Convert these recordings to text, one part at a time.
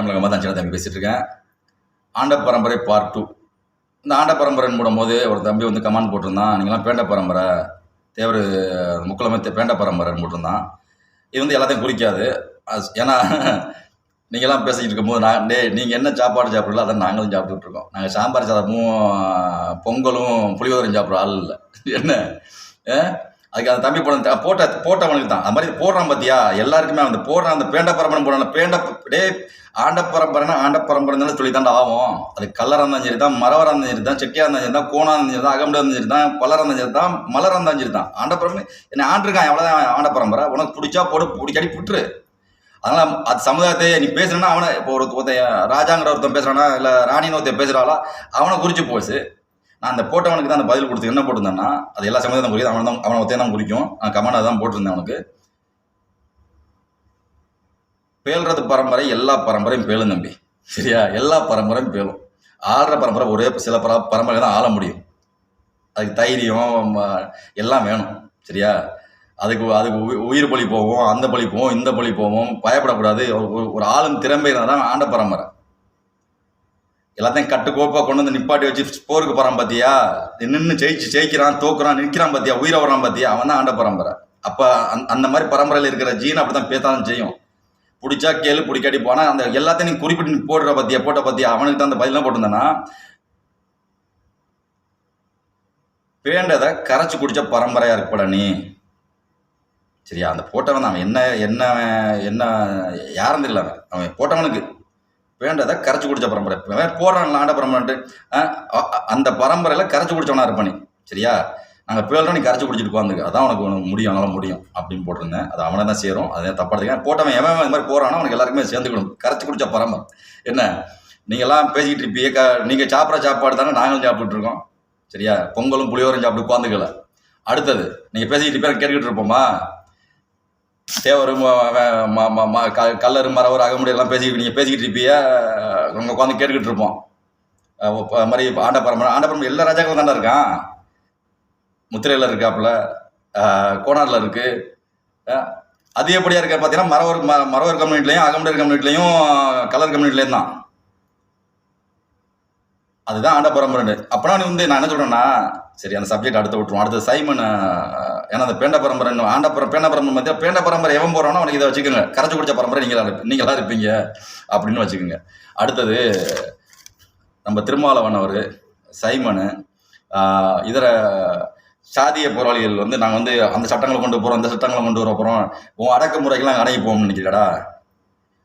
தமிழகமாக தான் சின்ன தம்பி பேசிகிட்டு இருக்கேன் ஆண்ட பரம்பரை பார்ட் டூ இந்த ஆண்ட பரம்பரைன்னு போடும்போது ஒரு தம்பி வந்து கமெண்ட் போட்டிருந்தான். நீங்களாம் பேண்ட பரம்பரை. தேவர் முக்கியமாக பேண்ட பரம்பரைன்னு போட்டிருந்தான். இது வந்து எல்லாத்தையும் குறிக்காது. ஏன்னா நீங்களாம் பேசிக்கிட்டு இருக்கும்போது நான் டே நீங்கள் என்ன சாப்பாடு சாப்பிட்றீங்களோ அதை நாங்களும் சாப்பிட்டுட்ருக்கோம் நாங்கள் சாம்பார் சாதமும் பொங்கலும் புளியோதரையும் சாப்பிட்ற ஆள் இல்லை. என்ன? ஆ? அதுக்கு அந்த தம்பி போட போட்ட போட்டவனுக்கு தான். அது மாதிரி போடுறான் பார்த்தியா எல்லாருக்குமே அந்த போடுறான். அந்த பேண்ட பரம்பரை போடுறான். பேண்ட டே ஆண்ட பரம்பரைனா ஆண்ட பரம்பரைன்னு சொல்லி தாண்டா ஆகும். அது கல்லராக இருந்தாலும் சரி தான் மரவராக இருந்தாலும் சரி தான் செட்டியாக இருந்தாலும் சரி தான் கோணாக இருந்தாலும் சரி தான் அகம்படாக இருந்தாலும் சரி தான் பலராக இருந்தாலும் சரி தான் மலராக இருந்தாலும் சரி தான். ஆண்ட பரம்பரை என்ன ஆண்டிருக்கான் எவ்வளோதான் ஆண்ட பரம்பரை. உனக்கு பிடிச்சா போடு பிடிக்காடி புட்டுரு. அதனால் அது சமுதாயத்தை நீ பேசுறேன்னா அவனை இப்போ ஒரு ஒருத்தன் ராஜாங்கிற ஒருத்தன் பேசுகிறானா இல்லை ராணின்னு ஒருத்தன் பேசுகிறாளா அவனை குறித்து போச்சு. நான் அந்த போட்டவனுக்கு தான் அந்த பதில் கொடுத்து என்ன போட்டிருந்தேன்னா அது எல்லா சமயத்தையும் தான் புரியுது அவனை தான் அவனை ஒருத்தையும் தான் குறிக்கும். நான் கமெண்ட் தான் போட்டிருந்தேன் அவனுக்கு. பேல்றது பரம்பரை எல்லா பரம்பரையும் பேலும் தம்பி. சரியா? எல்லா பரம்பரையும் பேலும் ஆடுற பரம்பரை ஒரே சில பர பரம்பரை தான் ஆள முடியும். அதுக்கு தைரியம் எல்லாம் வேணும். சரியா? அதுக்கு அதுக்கு உயி- உயிர் பலி போவோம் அந்த பலி போவோம் இந்த பலி போவோம். பயப்படக்கூடாது. ஒரு- ஒரு- ஒரு ஆளும் திறமை இருந்தால் தான் ஆண்ட பரம்பரை. எல்லாத்தையும் கட்டுக்கோப்பாக கொண்டு வந்து நிப்பாட்டி வச்சு போருக்கு போகிறான் பார்த்தியா நின்று ஜெயிச்சு ஜெயிக்கிறான் தோக்குறான் நிற்கிறான் பார்த்தியா உயிரை வரான் பார்த்தியா அவன் தான் ஆண்ட பரம்பரை. அப்போ அந் அந்த மாதிரி பரம்பரையில் இருக்கிற ஜீன் அப்படி தான் பேத்தான் செய்யும். பிடிச்சா கேளு பிடிக்காடி போனால் அந்த எல்லாத்தையும் நீ குறிப்பிட்டு நீ போடுற பார்த்தியா போட்ட பார்த்தியா அவனுக்கு தான் அந்த பதிலாம் போட்டிருந்தானா வேண்டதை கரைச்சி குடித்த பரம்பரையாக இருக்கப்பட நீ. சரியா? அந்த போட்டவன் தான். அவன் என்ன என்ன என்ன யாரும் தெரியல அவன். அவன் போட்டவனுக்கு. வேண்டதை கரைச்சி குடிச்ச பரம்பரை. அவன் போடுறான்ல ஆண்ட பரம்பரைன்ட்டு. அந்த பரம்பரையில் கரைச்சி குடிச்சவனா இருப்பானி. சரியா? நாங்கள் பேழ்றோம் நீ கரைச்சி குடிச்சிட்டு உட்காந்துக்க. அதான் உனக்கு உனக்கு முடியும் அதனால முடியும் அப்படின்னு போட்டிருந்தேன். அது அவனை தான் சேரும். அதே தப்பாடுங்க போட்டவன் எவன் இந்த மாதிரி போறானோ அவனுக்கு எல்லாருக்குமே சேர்ந்துக்கணும். கரைச்சி குடிச்ச பரம்பரை. என்ன? நீங்கள்லாம் பேசிக்கிட்டு இருப்பீங்க. க நீங்கள் சாப்பிட்ற சாப்பாடு தானே நாங்களும் சாப்பிட்டுட்டு இருக்கோம். சரியா? பொங்கலும் புளியோரும் சாப்பிட்டு உட்காந்துக்கல. அடுத்தது நீங்கள் பேசிக்கிட்டு இருப்பேன் கேட்டுக்கிட்டு இருப்போமா? தேவரும் கல்லரும் மரவர் அகமுடி எல்லாம் பேசிக்கிட்டு நீங்கள் பேசிக்கிட்டு இருப்பியா? உங்கள் உட்காந்து கேட்டுக்கிட்டு இருப்போம். மாதிரி இப்ப ஆண்ட பரம்பரை ஆண்ட பரம்பரை எல்லா ராஜாக்களும் தானே இருக்கான்? முத்திரையில் இருக்காப்புல. கோணாரில் கோனாரில் இருக்கு. அது எப்படியா இருக்க பார்த்தீங்கன்னா மரவர் ம மரவர் கம்யூனிட்டிலையும் அகமுடியர் கம்யூனிட்டிலையும் கலர் கம்யூனிட்டிலையும் தான். அதுதான் ஆண்ட பரம்பரை அப்போனா நீ வந்து நான் என்ன சொல்றேன்னா சரி அந்த சப்ஜெக்ட் அடுத்து விட்டுருவோம். அடுத்து சைமன் ஏன்னா அந்த பேண்ட பரம்பரை ஆண்டப்பரம் பேண்ட பரம்பரை மத்திய பேண்ட பரம்பரை எவன் போறானோ அவனுக்கு இதை வச்சுக்கோங்க. கரைச்சி குடிச்ச பரம்பரை நீங்களா நீங்களா இருப்பீங்க. அப்படின்னு வச்சுக்கோங்க. அடுத்தது நம்ம திருமாவளவன் அவர் சைமனு இதர சாதிய போராளிகள் வந்து நாங்கள் வந்து அந்த சட்டங்களை கொண்டு போகிறோம் அந்த சட்டங்களை கொண்டு வர போகிறோம் உன் அடக்குமுறைக்கெல்லாம் அடங்கி போகணும்னு நினைக்கிறடா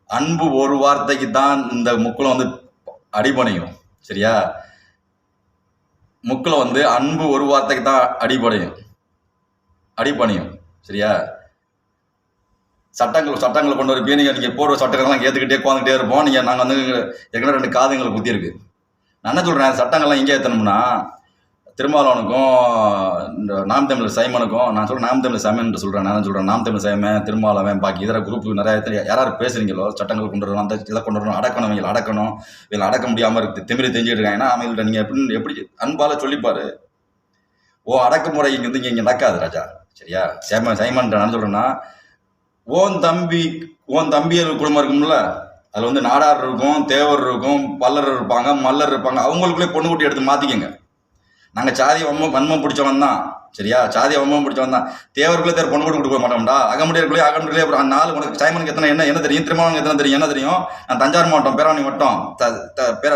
அன்பு ஒரு வார்த்தைக்கு தான் இந்த முக்குளம் வந்து அடிபணையும். சரியா? முக்கில் வந்து அன்பு ஒரு வார்த்தைக்கு தான் அடிபடையும் அடிப்பணியும் சரியா? சட்டங்கள் சட்டங்களை கொண்டு வரப்போ நீங்கள் நீங்கள் போடுற சட்டங்கள்லாம் ஏற்றுக்கிட்டே உட்காந்துக்கிட்டே இருப்போம். நீங்கள் நாங்கள் வந்து ஏற்கனவே ரெண்டு காதுங்களை குத்திருக்கு நான் என்ன சொல்கிறேன் சட்டங்கள்லாம் எங்கே ஏற்றணும்னா திருமாவளவனுக்கும் இந்த நாம் தமிழர் சைமனுக்கும் நான் சொல்கிறேன் நாம் தமிழர் சைமன் சொல்கிறேன் நான் சொல்கிறேன் நாம் தமிழ் சைமன் திருமாவளவன் பாக்கி இதர குரூப் நிறைய பேர் யார் யார் பேசுறீங்களோ சட்டங்கள் கொண்டு வரணும். அந்த இதை கொண்டு வரணும். அடக்கணும் இவங்களை அடக்கணும். இவங்களை அடக்க முடியாமல் இருக்குது திமிரி தெரிஞ்சுட்டு இருக்காங்க. ஏன்னா அவங்கள்ட்ட நீங்கள் எப்படி எப்படி அன்பால் சொல்லிப்பார்? ஓ அடக்குமுறை இங்கே வந்து இங்கே நடக்காது ராஜா. சரியா? சைமன் சைமன் நான் சொல்கிறேன்னா ஓன் தம்பி ஓன் தம்பியர் குடும்பம் இருக்கும்ல அதில் வந்து நாடார் இருக்கும் தேவர் இருக்கும் பல்லர் இருப்பாங்க மல்லர் இருப்பாங்க அவங்களுக்குள்ளே பொண்ணு குட்டி எடுத்து மாற்றிக்கங்க நாங்கள் சாதி வம்மம் வன்மம் பிடிச்சவன் தான் சரியா? சாதி வன்மம் பிடிச்சவன் தான். தேவருக்குள்ளே தேர் பொண்ணு குட்டி கொடுக்க மாட்டோம்டா. அகமுடியருக்குள்ளே அகமுடியிலே அப்புறம் நாலு உனக்கு சைமனுக்கு எத்தனை என்ன என்ன தெரியும்? திருமணம் எத்தனை தெரியும்? என்ன தெரியும்? நான் தஞ்சாவூர் மாவட்டம் பேராவணி மட்டும் த த பேர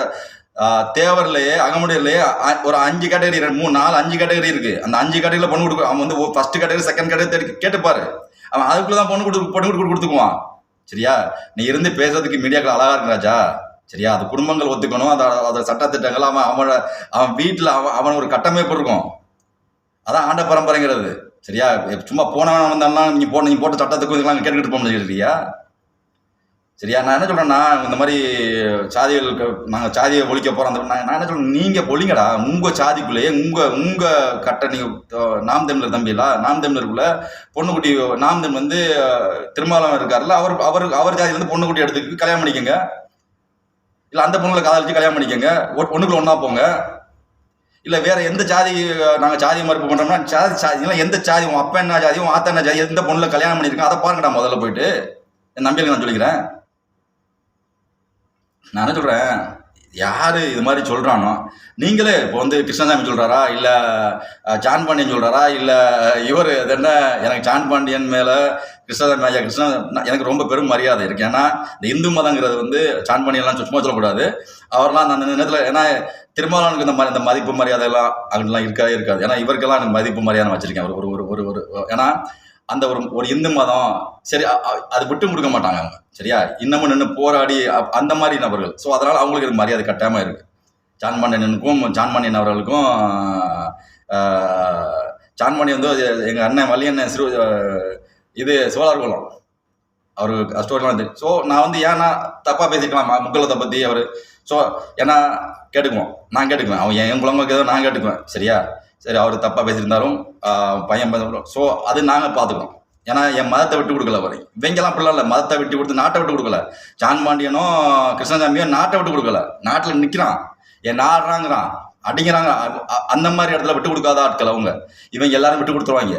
தேவர்லயே அகமுடையிலேயே ஒரு அஞ்சு கேட்டகரி மூணு நாலு அஞ்சு கேட்டகரி இருக்கு. அந்த அஞ்சு கேட்டகரியில் பொண்ணு கொடுக்க அவன் வந்து ஃபர்ஸ்ட் கேட்டகரி செகண்ட் கேட்டகரி கேட்டுப்பாரு. அவன் அதுக்குள்ள தான் பொண்ணு கொடு பொண்ணு கொடுத்து கொடுத்துக்குவான். சரியா? நீ இருந்து பேசுறதுக்கு மீடியாக்கள் அழகா இருக்கு ராஜா. சரியா? அது குடும்பங்கள் ஒத்துக்கணும். அந்த அதை சட்டத்திட்டங்கள் அவன் அவனோட அவன் வீட்டில் அவன் அவன் ஒரு கட்டமைப்பு இருக்கும். அதான் ஆண்ட பரம்பரைங்கிறது. சரியா? சும்மா போனவன் வந்தான்னா நீ போன நீ போட்ட சட்டத்துக்கு இதெல்லாம் கேட்டுக்கிட்டு போக முடியலையா சரியா? நான் என்ன சொல்கிறேன்னா இந்த மாதிரி சாதிகளுக்கு நாங்கள் சாதியை ஒழிக்க போகிறோம் அந்த நான் என்ன சொல்கிறேன் நீங்கள் ஒழிங்கடா. உங்கள் சாதிக்குள்ளேயே உங்கள் உங்கள் கட்ட நீங்கள் நாம் தமிழர் தம்பியில நாம் தமிழருக்குள்ளே பொண்ணுக்குட்டி நாம் தமிழ் வந்து திருமாவளவன் இருக்காருல்ல அவர் அவர் அவர் சாதியிலேருந்து பொண்ணுக்குட்டி எடுத்துக்கு கல்யாணம் பண்ணிக்கோங்க. இல்லை அந்த பொண்ணுங்களை காதலிச்சு கல்யாணம் பண்ணிக்கோங்க. ஒன்றுக்குள்ள ஒன்றா போங்க. இல்லை வேற எந்த ஜாதி நாங்கள் ஜாதி மறுப்பு பண்ணுறோம்னா ஜாதி சாதி இல்லை எந்த ஜாதி உன் அப்பா என்ன ஜாதி உன் ஆத்தா என்ன ஜாதி எந்த பொண்ணுல கல்யாணம் பண்ணியிருக்கேன் அதை பாருங்கடா முதல்ல போயிட்டு. என் நம்பிக்கை நான் சொல்லிக்கிறேன். நான் என்ன சொல்கிறேன் யார் இது மாதிரி சொல்கிறானோ நீங்களே இப்போ வந்து கிருஷ்ணசாமி சொல்கிறாரா இல்லை ஜான் பாண்டியன் சொல்கிறாரா இல்லை இவர் அது என்ன? எனக்கு ஜான் பாண்டியன் மேலே கிருஷ்ணசாமி ஐயா கிருஷ்ண எனக்கு ரொம்ப பெரும் மரியாதை இருக்கு. ஏன்னா இந்த இந்து மதங்கிறது வந்து ஜான் பாண்டியன்லாம் சும்மா சொல்லக்கூடாது. அவர்லாம் அந்த நேரத்தில் ஏன்னா திருமாவளவனுக்கு இந்த மாதிரி இந்த மதிப்பு மரியாதை எல்லாம் அங்கெல்லாம் இருக்கவே இருக்காது. ஏன்னா இவருக்கெல்லாம் எனக்கு மதிப்பு மரியாதை வச்சிருக்கேன். ஒரு ஒரு ஒரு ஒரு ஏன்னா அந்த ஒரு ஒரு இந்து மதம் சரி அது விட்டு கொடுக்க மாட்டாங்க அவங்க சரியா? இன்னமும் நின்று போராடி அந்த மாதிரி நபர்கள். ஸோ அதனால் அவங்களுக்கு மரியாதை கட்டாயமாக இருக்குது ஜான் பாண்டியனுக்கும் ஜான் பாண்டியன் அவர்களுக்கும் ஜான் பாண்டியன் வந்து எங்கள் அண்ணன் வள்ளியண்ணன் சிறு இது சோழர் குலம். அவரு ஸ்டோரிலாம் வந்து ஸோ நான் வந்து ஏன்னா தப்பாக பேசிக்கலாம் ம- பற்றி அவர். ஸோ ஏன்னா கேட்டுக்குவோம். நான் கேட்டுக்குவேன். அவன் என் குழந்தைக்கு ஏதோ நான் கேட்டுக்குவேன் சரியா? சரி அவர் தப்பாக பேசியிருந்தாலும் பையன் ஸோ அது நாங்கள் பார்த்துக்குறோம் ஏன்னா என் மதத்தை விட்டு கொடுக்கல வரை இவங்கெல்லாம் அப்படிலாம் இல்லை. மதத்தை விட்டு கொடுத்து நாட்டை விட்டு கொடுக்கல. ஜான் பாண்டியனும் கிருஷ்ணசாமியும் நாட்டை விட்டு கொடுக்கல. நாட்டில் நிற்கிறான் என் நாடுறாங்கிறான். அப்படிங்கிறாங்க அ- அந்த மாதிரி இடத்துல விட்டு கொடுக்காத ஆட்கள் அவங்க. இவங்க எல்லாரும் விட்டு கொடுத்துருவாங்க.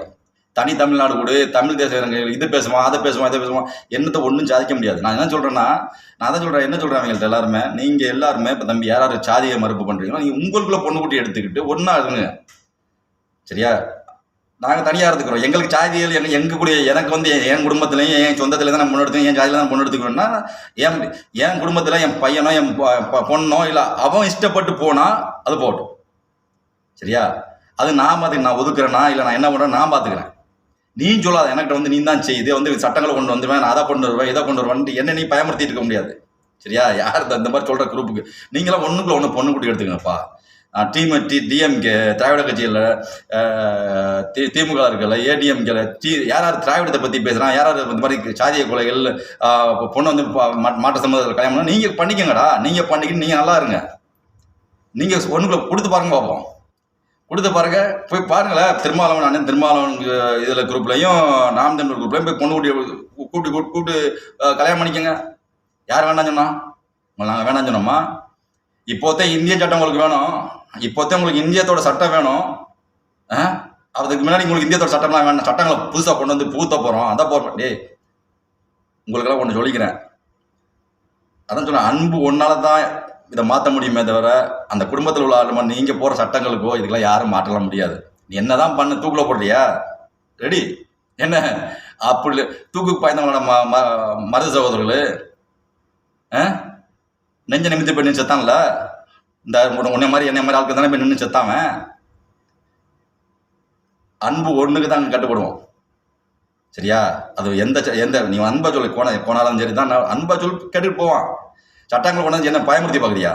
தனி தமிழ்நாடு கூட தமிழ் தேச இது பேசுவான் அதை பேசுவான் இதை பேசுவான். என்னத்தை ஒன்றும் சாதிக்க முடியாது. நான் என்ன சொல்கிறேன்னா நான் தான் சொல்கிறேன் என்ன சொல்கிறேன் அவங்கள்ட்ட எல்லாருமே? நீங்கள் எல்லாருமே இப்போ தம்பி யார் யார் சாதியை மறுப்பு பண்ணுறீங்களோ நீங்கள் உங்களுக்குள்ள பொண்ணு கூட்டி எடுத்துக்கிட்டு ஒன்றா இருங்க. சரியா? நாங்கள் தனியாக இருந்துக்கிறோம். எங்களுக்கு சாதிகள் என்ன எங்கள் கூட எனக்கு வந்து என் என் குடும்பத்துலையும் என் சொந்தத்தில் தான் நான் பொண்ணு எடுத்துக்கணும் என் ஜாதியில் தான் பொண்ணு எடுத்துக்கணும்னா என் என் குடும்பத்தில் என் பையனோ என் பொண்ணோ இல்லை அவன் இஷ்டப்பட்டு போனால் அது போகட்டும் சரியா? அது நான் பார்த்து நான் ஒதுக்குறேனா இல்லை நான் என்ன பண்ணுறேன் நான் பார்த்துக்கிறேன் நீ சொல்லாத என்கிட்ட வந்து நீ தான் செய் இதை வந்து சட்டங்களை கொண்டு வந்துடுவேன் நான் அதை கொண்டு வருவேன் இதை கொண்டு வருவேன் என்ன நீ பயமுறுத்திட்டு இருக்க முடியாது. சரியா? யார் இந்த- இந்த மாதிரி சொல்கிற குரூப்புக்கு நீங்களாம் ஒன்றுக்குள்ள ஒன்று பொண்ணு குட்டி எடுத்துக்கங்கப்பா. டீம் டி டிஎம்கே திராவிட கட்சியில் தி திமுக இருக்கல ஏடிஎம்கேல டி யார் யார் திராவிடத்தை பற்றி பேசுகிறான் யார் யார் இந்த மாதிரி சாதிய கொலைகள் பொண்ணு வந்து பா- மா- மாற்ற சம்மந்தத்தில் கல்யாணம் நீங்கள் பண்ணிக்கங்கடா நீங்கள் பண்ணிக்கிட்டு நீங்கள் நல்லா இருங்க. நீங்கள் ஒன்றுக்குள்ள கொடுத்து பாருங்க பார்ப்போம் கொடுத்து பாருங்க போய் பாருங்களேன் திருமாவளவன் அண்ணன் திருமாவளவன் இதில் குரூப்லையும் நாம் தமிழ் குரூப்லையும் போய் பொண்ணு கூட்டி கூப்பிட்டு கூப்பிட்டு கூப்பிட்டு கல்யாணம் பண்ணிக்கோங்க. யார் வேண்டாம் சொன்னா? நாங்கள் வேண்டாம் சொன்னோம்மா இப்போத்தே இந்திய சட்டம் உங்களுக்கு வேணும். இப்போத்தே உங்களுக்கு இந்தியத்தோட சட்டம் வேணும். ஆ? அதுக்கு முன்னாடி உங்களுக்கு இந்தியத்தோட சட்டம்லாம் வேணும். சட்டங்களை புதுசாக கொண்டு வந்து பூத்த போகிறோம் அதான் போகிறோம் டே உங்களுக்கெல்லாம் ஒன்று சொல்லிக்கிறேன். அதான் சொன்னேன் அன்பு ஒன்னால தான் இதை மாற்ற முடியுமே தவிர அந்த குடும்பத்தில் உள்ள ஆளுமா நீங்கள் போகிற சட்டங்களுக்கோ இதுக்கெல்லாம் யாரும் மாற்றலாம் முடியாது. நீ என்னதான் பண்ண தூக்கில் போடுறியா? ரெடி. என்ன? அப்படி தூக்கு பாய்ந்தவங்களோட ம- மருது சகோதரர்கள். ஆ? நெஞ்ச நிமித்தி போய் நின்று செத்தான்ல? இந்த உன்னை- மாதிரி என்னை மாதிரி ஆட்கள் தானே போய் நின்று செத்தாவன் அன்பு ஒன்றுக்கு தான் கட்டுப்படுவோம். சரியா? அது எந்த எந்த நீ அன்பா சொல்லி கோண போனாலும் சரி தான் நான் அன்பா சொல்லி கேட்டுட்டு போவான். சட்டங்களை கொண்டாந்து என்ன பயமுறுத்தி பார்க்குறியா?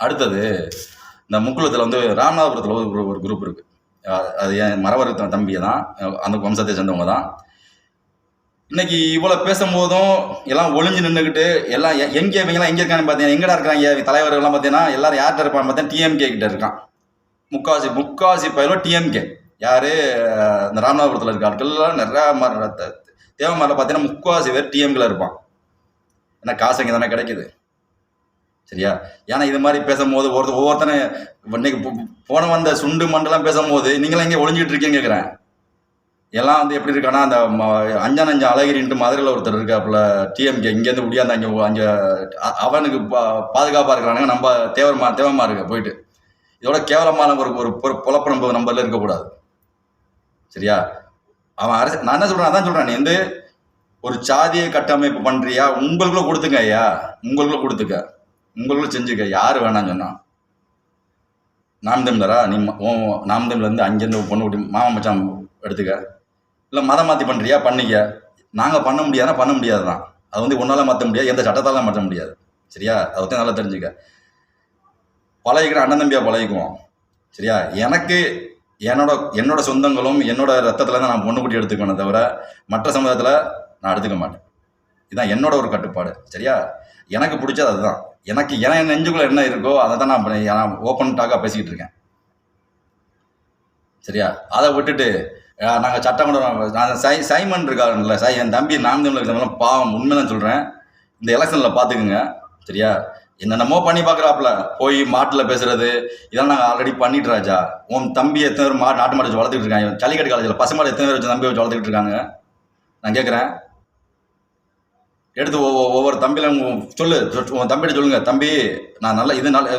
அடுத்தது இந்த முக்குளத்தில் வந்து ராமநாதபுரத்தில் ஒரு ஒரு குரூப் இருக்குது அது என் மரவர் தம்பி தான் அந்த வம்சத்தை சேர்ந்தவங்க தான் இன்னைக்கு இவ்வளோ பேசும்போதும் எல்லாம் ஒளிஞ்சு நின்றுக்கிட்டு எல்லாம் எங்கே இவங்கெல்லாம் எங்கே இருக்கான்னு பார்த்தீங்கன்னா எங்கடா இருக்காங்க தலைவர்கள்லாம் பார்த்தீங்கன்னா எல்லாரும் யார்கிட்ட இருப்பான்னு பார்த்தீங்கன்னா டிஎம்கே கிட்ட இருக்கான். முக்காசி முக்காசி பயிலும் டிஎம்கே யார்? இந்த ராமநாதபுரத்தில் இருக்க ஆட்கள்லாம் நிறையா மர தேவமரில் பார்த்தீங்கன்னா முக்காசி பேர் டிஎம்கில் இருப்பான். ஏன்னா காசு இங்கே தானே கிடைக்குது. சரியா? ஏன்னா இது மாதிரி பேசும்போது ஒருத்தர் ஒவ்வொருத்தனை இன்னைக்கு போன வந்த சுண்டு மண்டலம் பேசும்போது நீங்களாம் இங்கே ஒளிஞ்சிட்டு இருக்கீங்க கேட்குறேன் எல்லாம் வந்து எப்படி இருக்கான்னா அந்த ம- அஞ்சான் அஞ்சு அழகிரின்ட்டு மதுரையில் ஒருத்தர் இருக்காப்புல டிஎம்கே இங்கேருந்து முடியாது அங்கே அங்கே அவனுக்கு பா பாதுகாப்பாக இருக்கிறானுங்க. நம்ம தேவமா தேவமா இருக்க போயிட்டு. இதோட கேவலமான ஒரு ஒரு பொ- பொழப்பு நம்ம நம்மள இருக்கக்கூடாது சரியா? அவன் அரசு நான் என்ன சொல்கிறேன் அதான் சொல்கிறேன் நீ வந்து ஒரு சாதிய கட்டமைப்பு பண்ணுறியா உங்களுக்குள்ள கொடுத்துங்க ஐயா. உங்களுக்குள்ள கொடுத்துக்க. உங்களுக்குள்ள செஞ்சுக்க. யார் வேணாம்னு சொன்னான் நாம் தமிழரா நீ நாம் தமிழ்லேருந்து அங்கேருந்து பொண்ணு குட்டி மாமா மச்சான் எடுத்துக்க. இல்லை மதம் மாற்றி பண்ணுறியா பண்ணிக்க. நாங்கள் பண்ண முடியாதுன்னா பண்ண முடியாது தான் அது வந்து ஒன்றால் மாற்ற முடியாது எந்த சட்டத்தாலும் மாற்ற முடியாது. சரியா? அதை பற்றி நல்லா தெரிஞ்சுக்க. பழகிக்கிற அண்ணன் தம்பியாக பழகிக்குவோம். சரியா? எனக்கு என்னோட என்னோட சொந்தங்களும் என்னோட ரத்தத்தில் தான் நான் பொண்ணு குட்டி எடுத்துக்கணும் தவிர மற்ற சமுதாயத்தில் நான் எடுத்துக்க மாட்டேன். இதுதான் என்னோட ஒரு கட்டுப்பாடு. சரியா? எனக்கு பிடிச்சது அதுதான். எனக்கு என் நெஞ்சுக்குள்ள என்ன இருக்கோ அதை தான் நான் பண்ணி- நான் ஓப்பன் டாக்காக பேசிக்கிட்டு இருக்கேன். சரியா? அதை விட்டுட்டு நாங்கள் சட்டம் கொண்டு நான் சை சைமன் இருக்காருல்ல சை என் தம்பி நான் தமிழ் இருக்கிறவங்க பாவம் உண்மைதான் சொல்கிறேன் இந்த எலெக்ஷனில் பார்த்துக்குங்க சரியா? என்னென்னமோ பண்ணி பார்க்குறாப்புல போய் மாட்டில் பேசுறது இதெல்லாம் நாங்கள் ஆல்ரெடி பண்ணிட்டு ராஜா. உன் தம்பி எத்தனை பேர் மா நாட்டு மாடு வச்சு வளர்த்துட்டு இருக்காங்க. ஜல்லிக்கட்டு காலேஜில் பசுமாடு எத்தனை பேர் வச்சு தம்பி வச்சு வளர்த்துக்கிட்டு இருக்காங்க நான் கேட்குறேன். எடுத்து ஒவ்வொ- ஒவ்வொரு தம்பியில சொல்லு உன் தம்பிகிட்ட சொல்லுங்க தம்பி நான் நல்ல இது நல்ல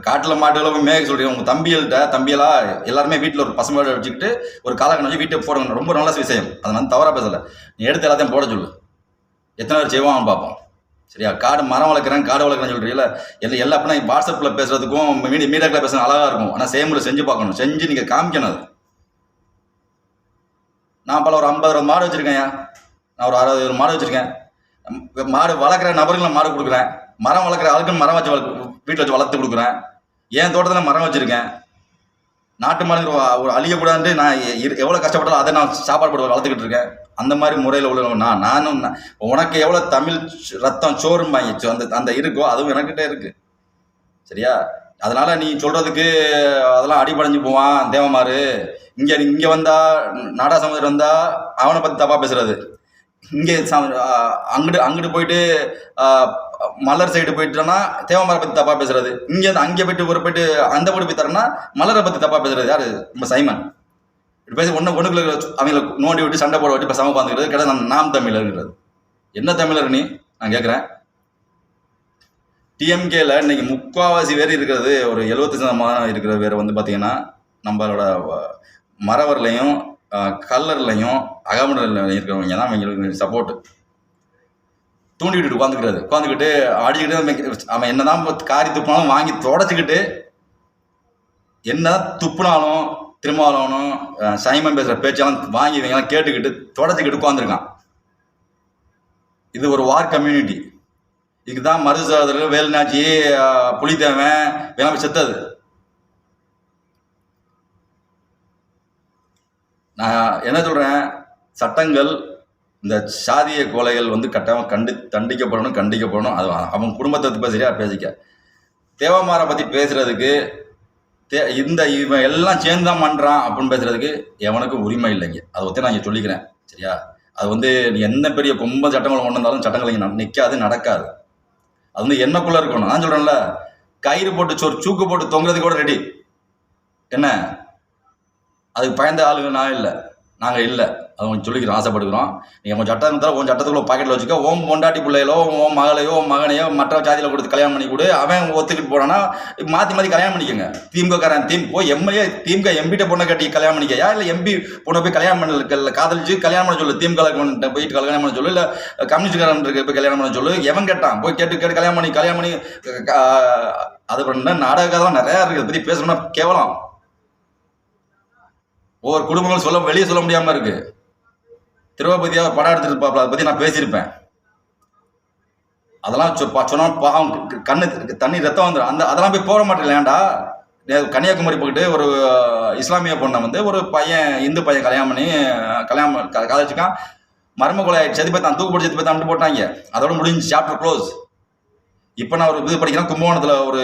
காட்டில் மாட்டுகளை மேக சொல்றேன் உங்க தம்பிகள்கிட்ட தம்பியெல்லாம் எல்லாருமே வீட்டில் ஒரு பசங்களோட வச்சுக்கிட்டு ஒரு காலக்கணம் வச்சு வீட்டை போடுங்க ரொம்ப நல்ல விஷயம். அதை நான் தவறாக பேசலை. நீ எடுத்து எல்லாத்தையும் போட சொல்லு. எத்தனை பேர் செய்வான் பார்ப்போம். சரியா? காடு மரம் வளர்க்குறேன் காடு வளர்க்குறேன்னு சொல்கிறீங்களா எல்லா எல்லா அப்படின்னா வாட்ஸ்அப்பில் பேசுறதுக்கும் மீடியா மீடியாக்கில் பேசுறது அழகாக இருக்கும். ஆனால் செய்முறை செஞ்சு பார்க்கணும். செஞ்சு நீங்கள் காமிக்கணும் அது. நான் பல ஒரு ஐம்பது அறுபது மாடு வச்சுருக்கேன் நான் ஒரு அறுபது மாடு வச்சுருக்கேன். மாடு வளர்க்குற நபர்களும் மாடு கொடுக்குறேன். மரம் வளர்க்குற ஆளுக்கும் மரம் வச்சு வளர்க்கு வீட்டில் வச்சு வளர்த்து கொடுக்குறேன். என் தோட்டத்தில் மரம் வச்சுருக்கேன். நாட்டு மாடுங்கிற ஒரு- ஒரு நான் எவ்வளோ கஷ்டப்பட்டாலும் அதை நான் சாப்பாடு போட்டு வளர்த்துக்கிட்டு இருக்கேன். அந்த மாதிரி முறையில் உள்ள நான் நானும் உனக்கு எவ்வளோ தமிழ் சு- ரத்தம் சோறும் வாங்கிச்சு அந்த அந்த இருக்கோ அதுவும் எனக்கிட்ட இருக்கு. சரியா? அதனால் நீ சொல்கிறதுக்கு அதெல்லாம் அடிபடைஞ்சு போவான் தேவமாறு இங்கே இங்கே வந்தால் நாடா சமுதிரம் வந்தால் அவனை பற்றி தப்பாக பேசுகிறது இங்கே அங்கிட்டு அங்கிட்டு போயிட்டு மலர் சைடு போயிட்டோன்னா தேவமரை பத்தி தப்பா பேசுறது. இங்கே அங்கே போயிட்டு ஒரு போயிட்டு அந்த போட்டு போய் தரேன்னா மலரை பத்தி தப்பா பேசுறது. யாரு? நம்ம சைமன். இப்படி பேசி ஒன்று ஒன்றுக்குள்ள அவங்கள நோண்டி விட்டு சண்டை போட விட்டு இப்போ சம பார்த்துக்கிறது கிடையாது நான் நாம் தமிழர்ங்கிறது. என்ன தமிழர் நீ? நான் கேட்குறேன் டிஎம்கேல இன்னைக்கு முக்காவாசி பேர் இருக்கிறது ஒரு எழுபத்தி சதமானம் இருக்கிற பேர் வந்து பார்த்தீங்கன்னா நம்மளோட மரவர்லையும் மறவர்லையும் கல்லர்லையும் அகமடர்லையும் இருக்கிறவங்க தான் அவங்களுக்கு சப்போர்ட் தூண்டிக்கிட்டு விட்டுட்டு உட்காந்துக்கிறது உட்காந்துக்கிட்டு அடிச்சுக்கிட்டு அவன் என்னதான் காரி துப்பினாலும் வாங்கி தொடச்சிக்கிட்டு என்னதான் துப்புனாலும் திருமாவளவனும் சைமன் பேசுகிற பேச்செல்லாம் வாங்கி இவங்கெல்லாம் கேட்டுக்கிட்டு தொடச்சிக்கிட்டு உட்காந்துருக்கான் இது ஒரு வார் கம்யூனிட்டி இதுக்கு தான் மருது சகோதரர்கள் வேலுநாச்சி புலித்தேவன் எல்லாமே செத்தது. நான் என்ன சொல்கிறேன் சட்டங்கள் இந்த சாதிய கொலைகள் வந்து கட்டாயமாக கண்டு தண்டிக்கப்படணும் கண்டிக்கப்படணும். அது அவன் குடும்பத்தை பற்றி பேசிக்க. தேவமாரை பற்றி பேசுகிறதுக்கு தே இந்த இவன் எல்லாம் சேர்ந்து தான் பண்ணுறான் அப்படின்னு பேசுகிறதுக்கு எவனுக்கும் உரிமை இல்லைங்க. அதை பற்றி நான் இங்கே சொல்லிக்கிறேன். சரியா? அது வந்து நீ என்ன பெரிய கொம்ப சட்டங்களை கொண்டு வந்தாலும் சட்டங்கள் இங்கே நிற்காது நடக்காது. அது வந்து என்னக்குள்ளே இருக்கணும். நான் சொல்கிறேன்ல கயிறு போட்டு சோறு சூக்கு போட்டு தொங்குறதுக்கு கூட ரெடி என்ன? அதுக்கு பயந்த ஆளுங்க நான் இல்லை. நாங்கள் இல்லை. அது உங்களுக்கு சொல்லிக்கிறோம் ஆசைப்படுக்கிறோம் நீங்கள் உங்கள் சட்டம் இருந்தால் உன் சட்டத்துக்குள்ள பாக்கெட்டில் வச்சுக்க. ஓம் பொண்டாட்டி பிள்ளைகளோ உன் மகளையோ உன் மகனையோ மற்ற ஜாதியில் கொடுத்து கல்யாணம் பண்ணி கொடு. அவன் ஒத்துக்கிட்டு போனான்னா மாற்றி மாற்றி கல்யாணம் பண்ணிக்கோங்க. திமுகக்காரன் தீம் போய் எம்எல்ஏ திமுக எம்பிட்ட பொண்ணை கட்டி கல்யாணம் பண்ணிக்கையா? இல்லை எம்பி பொண்ணை போய் கல்யாணம் பண்ணல காதலிச்சு கல்யாணம் பண்ண சொல்லு. திமுக போயிட்டு கல்யாணம் பண்ண சொல்லு. இல்லை கம்யூனிஸ்ட்காரன் இருக்கு போய் கல்யாணம் பண்ண சொல்லு. எவன் கேட்டான்? போய் கேட்டு கேட்டு கல்யாணம் பண்ணி கல்யாணம் பண்ணி அது பண்ண நாடகம் நிறையா இருக்குது. பற்றி பேசணும்னா கேவலம். ஒவ்வொரு குடும்பங்களும் சொல்ல வெளியே சொல்ல முடியாம இருக்கு. திருவபதியாக படம் எடுத்துருப்பாப்ல அதை பத்தி நான் பேசியிருப்பேன். அதெல்லாம் சொ- பா- சொன்னா பாவம் கண்ணு தண்ணி ரத்தம் வந்துடும் அந்த அதெல்லாம் போய் போட மாட்டேங்கலையாண்டா கன்னியாகுமரி போயிட்டு ஒரு இஸ்லாமிய பொண்ணை வந்து ஒரு பையன் இந்து பையன் கல்யாணம் பண்ணி கல்யாணம் காதலிச்சுக்கான் மர்ம கொலை செத்து போய் தான் தூக்கு போட்டு செத்து போய் தான் போட்டாங்க. அதோட முடிஞ்சு சாப்டர் க்ளோஸ் இப்போ நான் ஒரு இது படிக்கிறேன் கும்பகோணத்தில் ஒரு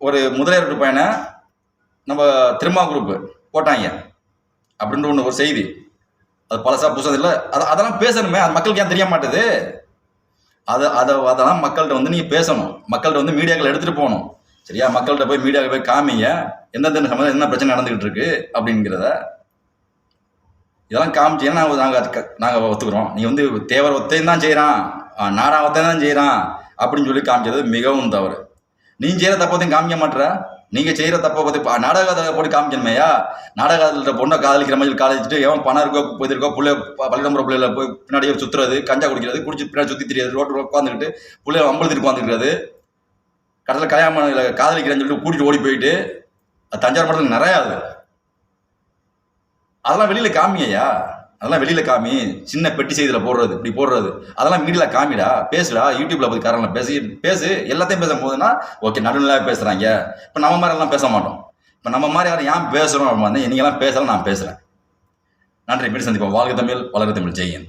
ஒரு முதலியார் பையனை நம்ம திருமா குரூப்பு போட்டாங்க. அப்படின்ற ஒன்று ஒரு செய்தி. அது பழசாக புதுசாக இல்லை அதை அதெல்லாம் பேசணுமே. அது மக்களுக்கு ஏன் தெரிய மாட்டுது அதை அதை அதெல்லாம் மக்கள்கிட்ட வந்து நீங்கள் பேசணும். மக்கள்கிட்ட வந்து மீடியாக்கள் எடுத்துகிட்டு போகணும். சரியா? மக்கள்கிட்ட போய் மீடியாவில் போய் காமிங்க. எந்தெந்த சம்மந்தம் என்ன பிரச்சனை நடந்துகிட்டு இருக்கு அப்படிங்கிறத. இதெல்லாம் காமிச்சீங்கன்னா நாங்கள் நாங்கள் நாங்கள் ஒத்துக்கிறோம். நீ வந்து தேவர் ஒத்தையும் தான் செய்கிறான் நாடா ஒத்தையும் தான் செய்கிறான் அப்படின்னு சொல்லி காமிச்சது மிகவும் தவறு. நீ செய்கிற தப்பத்தையும் காமிக்க மாட்டுற நீங்கள் செய்கிற தப்பை பத்தி பா- நாடகத்தை போட்டு காமிக்கணுமையா? நாடகத்தில் பொண்ணை காதலிக்கிற மாதிரி காதலிச்சுட்டு எவன் பணம் இருக்கோ இது இருக்கோ பிள்ளை ப- பிள்ளைல போய் பின்னாடியே சுற்றுறது கஞ்சா குடிக்கிறது குடிச்சு பின்னாடி சுற்றி தெரியாது ரோட்டு உட்காந்துக்கிட்டு பிள்ளைய அம்பளத்துட்டு உட்காந்துக்கிறது கடைசியில் கல்யாணம் காதலிக்கிறேன்னு சொல்லிட்டு கூட்டிட்டு ஓடி போயிட்டு அது தஞ்சாவூர் மாவட்டத்தில் நிறையா அது. அதெல்லாம் வெளியில காமிங்கய்யா? அதெல்லாம் வெளியில காமி சின்ன பெட்டி செய்தியில் போடுறது இப்படி போடுறது. அதெல்லாம் மீடியாவில் காமிடா பேசுடா யூடியூப்ல போய் காரணம் பேசி பேசு எல்லாத்தையும் பேசும் போதுன்னா ஓகே நடுநிலையாக பேசுறாங்க. இப்போ நம்ம மாதிரி எல்லாம் பேச மாட்டோம். இப்போ நம்ம மாதிரி யாரும் ஏன் பேசுறோம் அப்படின்னு வந்து நீங்களாம் பேசலாம் நான் பேசுறேன். நன்றி மீண்டும் சந்திப்போம். வாழ்க தமிழ் வளர தமிழ். ஜெயன்